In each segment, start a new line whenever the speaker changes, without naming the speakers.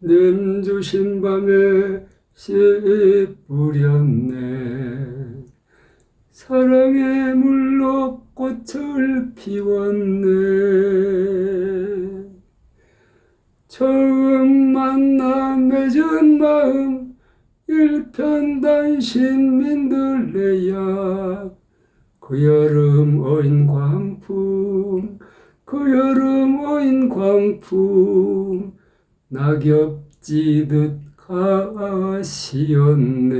냄주신 밤에 씨 뿌렸네. 사랑의 물로 꽃을 피웠네. 처음 만나 맺은 마음 일편단심 민들레야. 그 여름 어인 광풍 그 여름 어인 광풍 낙엽 찌듯 가시었네.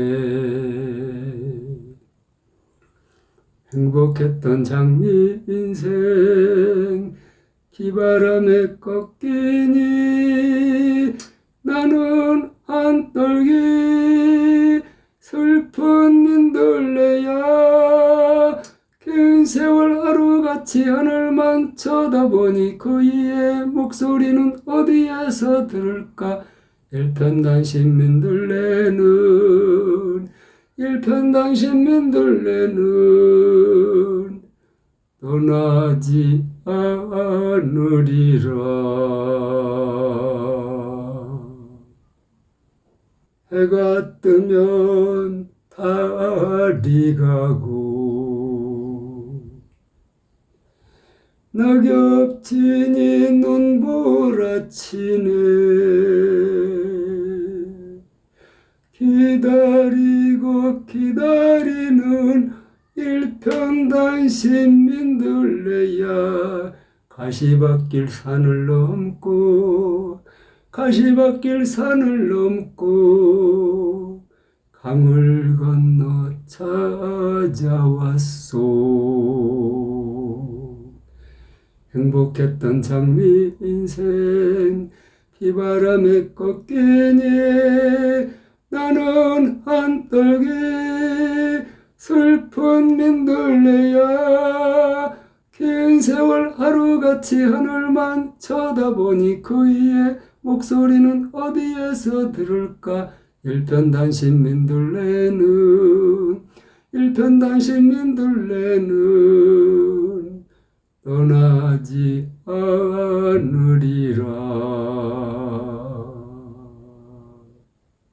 행복했던 장미 인생 기바람에 꺾이니 나는 한떨기 슬픈 민들레야. 긴 세월 하루 같이 하늘만 쳐다보니 그이의 목소리는 어디에서 들을까? 일편단심 민들레는 일편단심 민들레는 떠나지 않으리라. 해가 뜨면 달이 가고 낙엽진이 눈보라치네. 기다리고 기다리는 일편단심 민들레야. 가시밭길 산을 넘고 가시밭길 산을 넘고 강을 건너 찾아왔소 행복했던 장미 인생 비바람에 꺾이니 나는 한떨기 슬픈 민들레야 긴 세월 하루같이 하늘만 쳐다보니 그이의 목소리는 어디에서 들을까? 일편단심 민들레는 일편단심 민들레는 떠나지 않으리.